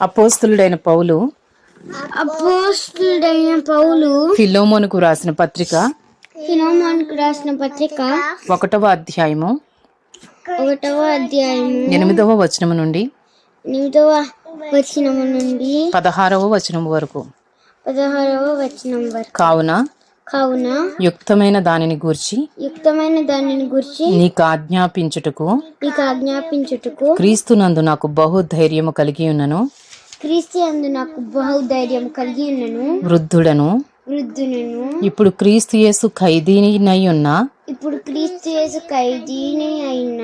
అపోస్తులుడైన పౌలు. అపోస్తుడైన పౌలు. ఫిలోమోనుకు రాసిన పత్రిక. ఫిలోమాన్కు రాసిన పత్రిక. ఒకటవ అధ్యాయము. ఒకటవ అధ్యాయము. ఎనిమిదవ వచనము నుండి. ఎనిమిదవ వచనము నుండి. పదహారవ వచనం వరకు. పదహారవ వచనం వరకు. కావున కావున యుక్తమైన దానిని గూర్చి యుక్తమైన దానిని గురించి నీకు ఆజ్ఞాపించుటకు నీకు ఆజ్ఞాపించుటకు క్రీస్తునందు నాకు బహు ధైర్యము కలిగి ఉన్నను. క్రీస్తు నాకు బహుధైర్యం కలిగి ఉన్నను వృద్ధుడను. వృద్ధునను. ఇప్పుడు క్రీస్తు యేసు ఖైదీనై ఉన్న ఇప్పుడు క్రీస్తు యేసు ఖైదీని అయిన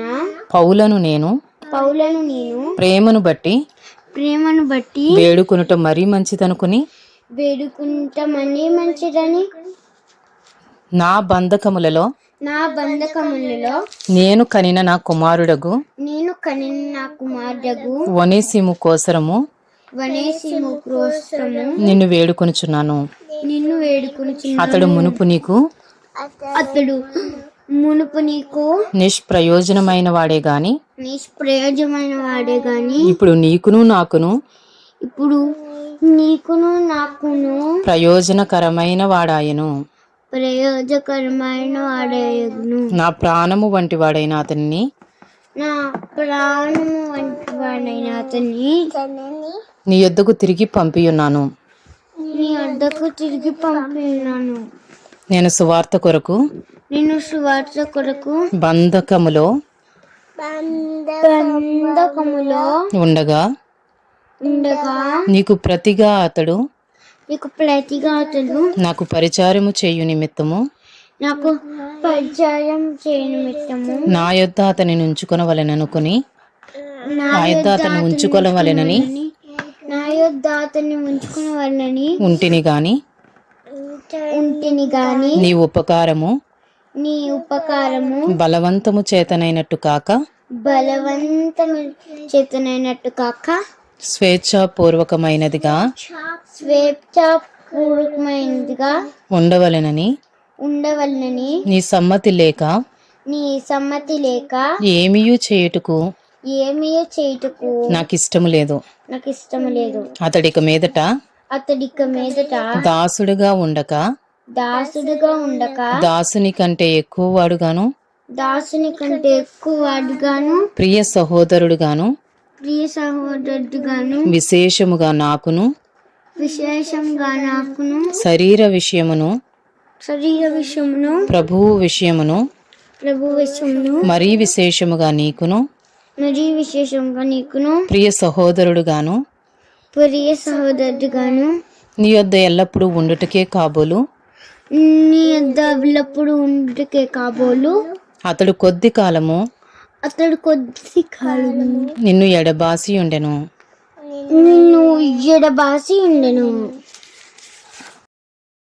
పౌలను నేను పౌలను నేను ప్రేమను బట్టి ప్రేమను బట్టి వేడుకొనుట మరీ మంచిదనుకుని వేడుకుంటామని మంచిదని నా బంధకములలో నా బంధకములలో నేను కనిన నా కుమారుడగు నేను కనిన నా కుమార్తెగు వనేసిము కోసరము వనేసిము క్రోస్తము నిన్ను వేడుకొనుచున్నాను. నిన్ను అతడు మునుపు నీకు అతడు మునుపు నీకు నిష్ప్రయోజనమైన వాడే గాని నిష్ప్రయోజమైన వాడే గాని ఇప్పుడు నీకును నాకును ఇప్పుడు నీకును నాకును ప్రయోజనకరమైన వాడాయను. ప్రయోజకరమైన వాడేను నా ప్రాణము వంటి వాడైన అతన్ని నా ప్రాణము వంటి వాడైన అతన్ని నీ యొద్దకు తిరిగి పంపియున్నాను. నీ వద్దకు తిరిగి పంపినాను నేను సువార్త కొరకు నేను సువార్త కొరకు బంధకములో బంధకములో ఉండగా ఉండగా నీకు ప్రతిగా అతడు నీకు ప్రతిగా అతడు నాకు పరిచారము చేయు నిమిత్తము నాకు పరిచయం చేయని నిమిత్తము నా యొద్ద అతనిని ఉంచుకొనవలెననుకుని నా యొద్ద అతన్ని ఉంచుకొనవలెనని నా యొద్ద అతన్ని ఉంచుకున్న వాళ్ళని ఉంటిని గాని ఉంటిని గాని నీ ఉపకారము నీ ఉపకారము బలవంతము చేతనైనట్టు కాక బలవంతము చేతనైనట్టు కాక స్వేచ్ఛాపూర్వకమైనదిగా స్వేచ్ఛాపూర్వకమైనదిగా ఉండవలెనని ఉండవలనని నీ సమ్మతి లేక నీ సమ్మతి లేక ఏమీయూ చేయుటకు ఏమీ చేయుటకు. నాకు ఇష్టము లేదు. నాకు ఇష్టం లేదు. అతడిక మీదట అతడిక మీదట దాసుడుగా ఉండక. దాసుడుగా ఉండక. దాసుని కంటే ఎక్కువ వాడుగాను. దాసుని కంటే ఎక్కువ వాడుగాను. ప్రియ సహోదరుడుగాను. ప్రియ సహోదరుడుగాను. విశేషముగా నాకును. విశేషంగా నాకును. శరీర విషయమును. శరీర విషయమును. ప్రభువు విషయమును. ప్రభు విషయమును. మరీ విశేషముగా నీకును. మరీ విశేషంగా నీకును. ప్రియ సహోదరుడుగాను ప్రియ సహోదరుడుగాను. నీ యొద్ద ఎల్లప్పుడూ ఉండుటకే కాబోలు. నీ యొద్ద ఎల్లప్పుడు ఉండుటకే కాబోలు. అతడు కొద్ది కాలము అతడు కొద్ది కాలము నిన్ను ఎడబాసి ఉండెను. నిన్ను ఎడబాసి ఉండెను.